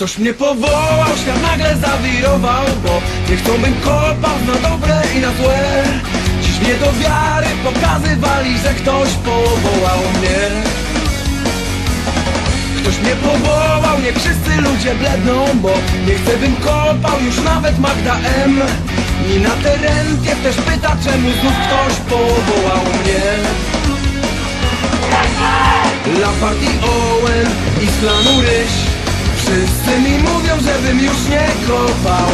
Ktoś mnie powołał, świat nagle zawirował Bo nie chcą bym kopał na dobre i na złe. Dziś mnie do wiary pokazywali, że ktoś powołał mnie. Ktoś mnie powołał, nie wszyscy ludzie bledną Bo nie chcę bym kopał już nawet Magda M. Nina Terentiew też pyta czemu znów ktoś powołał mnie. Lampard i Owen i z klanu Ryś Wszyscy mi mówią, żebym już nie kopał.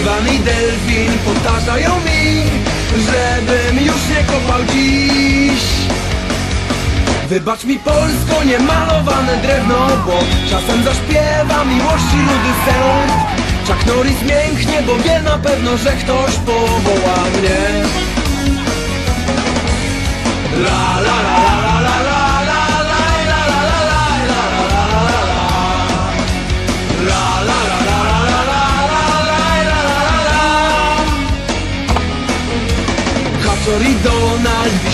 Iwan i Delfin powtarzają mi Żebym już nie kopał dziś. Wybacz mi Polsko, niemalowane drewno Bo czasem zaśpiewa miłości ludy sęd Chuck Norris mięknie, bo wie na pewno, że ktoś powoła mnie. La la la la la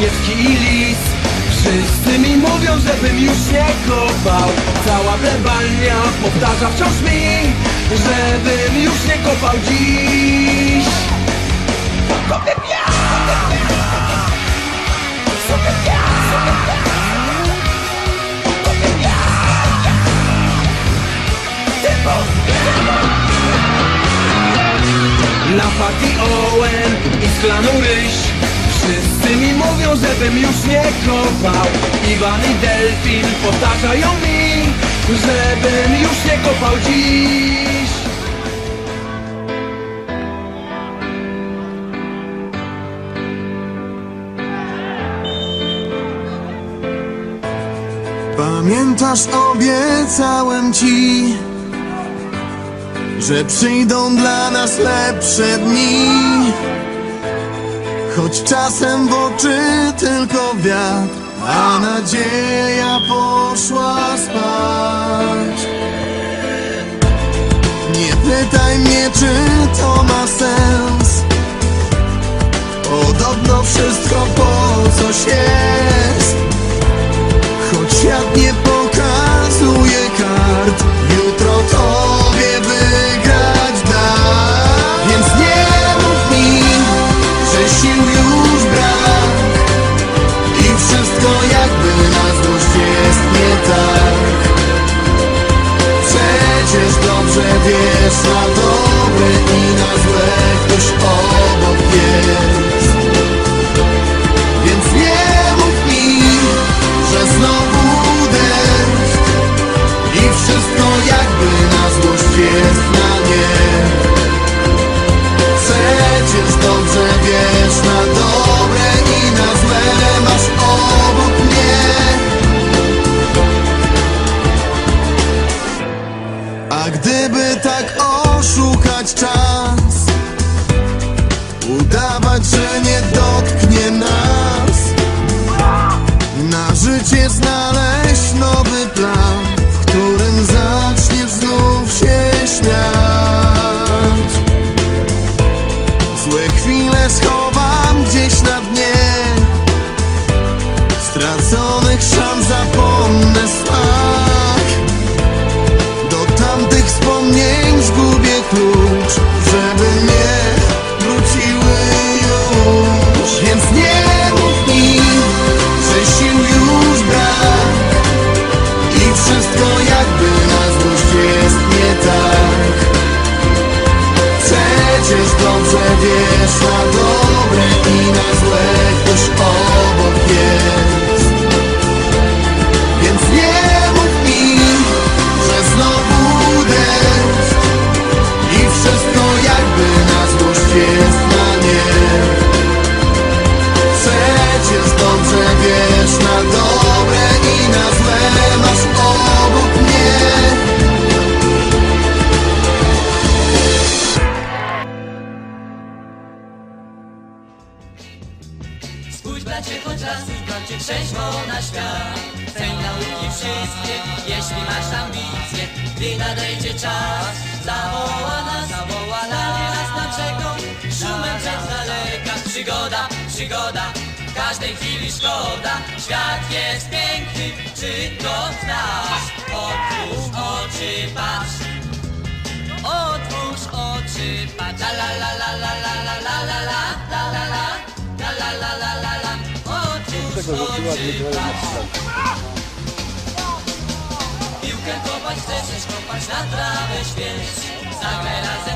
kiepski lis. Wszyscy mi mówią, żebym już nie kopał. Cała plebalnia powtarza wciąż mi Żebym już nie kopał dziś. Kopię piach, kopię piach Kopię piach, kopię piach. Kopię piach Typo, typo Napad i Owen i szklaną ryś mówią, żebym już nie kopał Iwan i Delfin powtarzają mi Żebym już nie kopał dziś Pamiętasz, obiecałem ci, że przyjdą dla nas lepsze dni. Choć czasem w oczy tylko wiatr, a nadzieja poszła spać. Nie pytaj mnie, czy to ma sens. Podobno wszystko po coś jest. Choć świat nie wiesz na dobre i na złe Ktoś obok jest. Więc nie mów mi, że znowu deszcz I wszystko na złość jest Przygoda, przygoda, każdej chwili szkoda Świat jest piękny, czy go znasz? Otwórz oczy, patrz La la la la la la la la la la la la la la la la la la la Otóż oczy patrz Piłkę kopać chcesz, kopać na trawę śwież Zagraj razem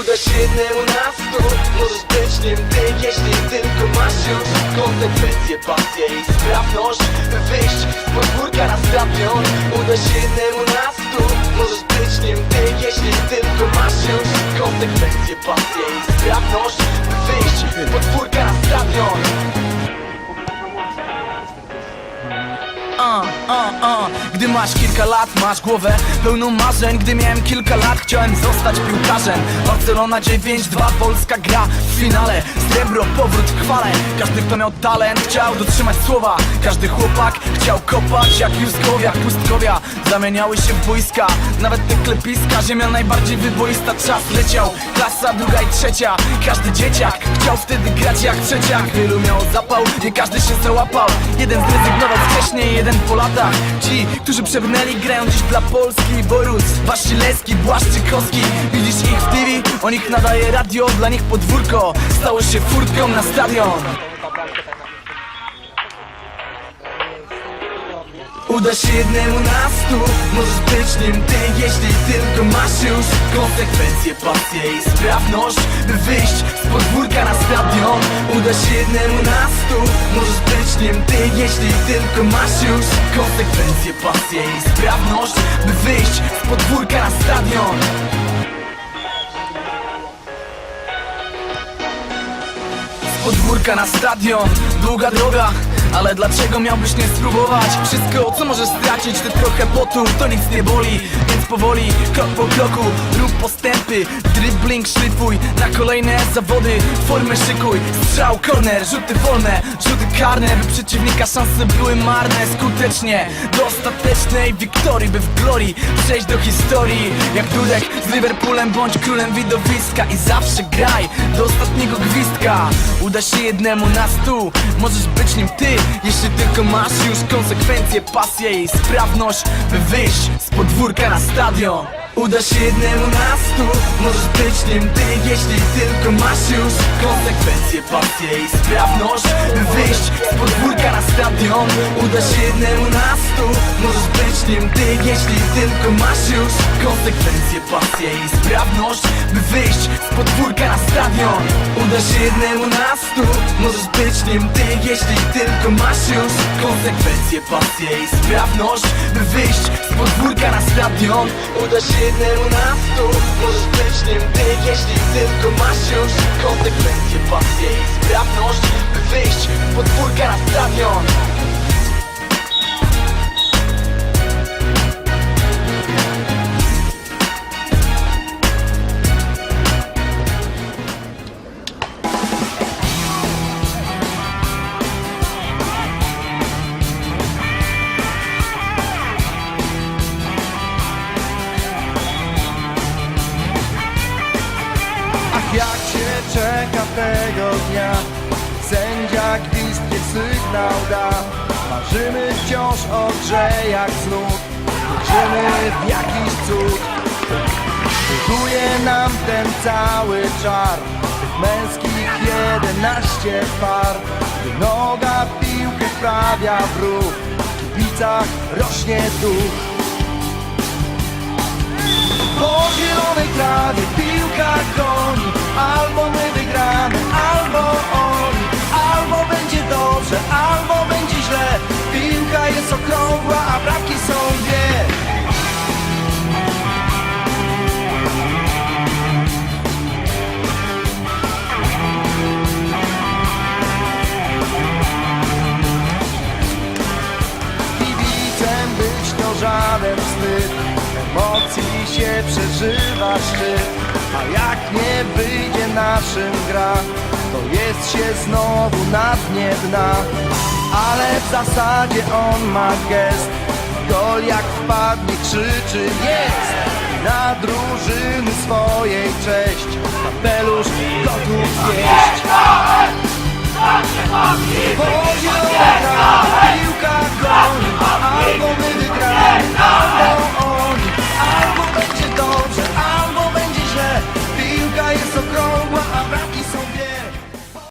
Uda się jednemu na stu Możesz być nim ty, jeśli tylko masz już Konsekwencje, pasję i sprawność. By wyjść z podwórka na stadion Uda się jednemu na stu Możesz być nim ty, jeśli tylko masz już Konsekwencje, pasję i sprawność. By wyjść z podwórka na stadion Uh, uh, uh. Gdy masz kilka lat, masz głowę pełną marzeń. Gdy miałem kilka lat, chciałem zostać piłkarzem. Barcelona 9-2, Polska gra w finale. Srebro, powrót chwale Każdy kto miał talent, chciał dotrzymać słowa. Każdy chłopak chciał kopać jak Juskowia, Pustkowia. Zamieniały się w boiska, nawet te klepiska Ziemia najbardziej wyboista, czas leciał Klasa druga i trzecia, każdy dzieciak Chciał wtedy grać jak trzeciak. Wielu miał zapał, nie każdy się załapał. Jeden zrezygnował wcześniej, jeden po latach. Ci, którzy przebrnęli, grają dziś dla Polski. Borus, Wasilewski, Błaszczykowski. Widzisz ich w TV, o nich nadaje radio Dla nich podwórko. Stało się furtką na stadion Uda się jednemu na stu. Możesz być nim ty, jeśli tylko masz już Konsekwencje, pasję i sprawność. By wyjść z podwórka na stadion Uda się jednemu na stu. Możesz być nim ty, jeśli tylko masz już Konsekwencje, pasję i sprawność. By wyjść z podwórka na stadion Z podwórka na stadion, długa droga ale dlaczego miałbyś nie spróbować? Wszystko co możesz stracić to trochę potu To nic nie boli, więc powoli Krok po kroku, rób postępy. Dribbling szlifuj, na kolejne zawody. Formę szykuj, strzał, corner Rzuty wolne, rzuty karne By przeciwnika szanse były marne. Skutecznie, do ostatecznej wiktorii By w glorii przejść do historii. Jak Dudek z Liverpoolem Bądź królem widowiska I zawsze graj do ostatniego gwizdka Uda się jednemu na stu. Możesz być nim ty, jeśli tylko masz już konsekwencje, pasję i sprawność By wyjść z podwórka na stadion. Uda się jednemu na stu. Możesz być nim ty, jeśli tylko masz już Konsekwencje, pasję i sprawność By wyjść z podwórka na stadion. Uda się jednemu na stu Nim ty, jeśli tylko masz już Konsekwencje, pasję i sprawność By wyjść z podwórka na stadion Uda się jednemu na stu Możesz być nim ty, jeśli tylko masz już Konsekwencje, pasję i sprawność By wyjść z podwórka na stadion Uda się jednemu na stu Możesz być nim tego dnia. Sędzia gwizdnie sygnał da. Marzymy wciąż o grze jak znów Wierzymy w jakiś cud. Buduje nam ten cały czar. Tych męskich jedenaście par. Gdy noga piłkę wprawia w ruch W kibicach rośnie duch. Po zielonej trawie piłka goni Albo my się przeżywa szczyt. A jak nie wyjdzie naszym gra To jest się znowu na dnie dna. Ale w zasadzie on ma gest. Gol jak wpadnie krzyczy jest. Na drużyny swojej cześć. Kapelusz gotów zjeść. Pozioma gra, piłka goni Albo my albo będzie dobrze, albo będzie źle. Piłka jest o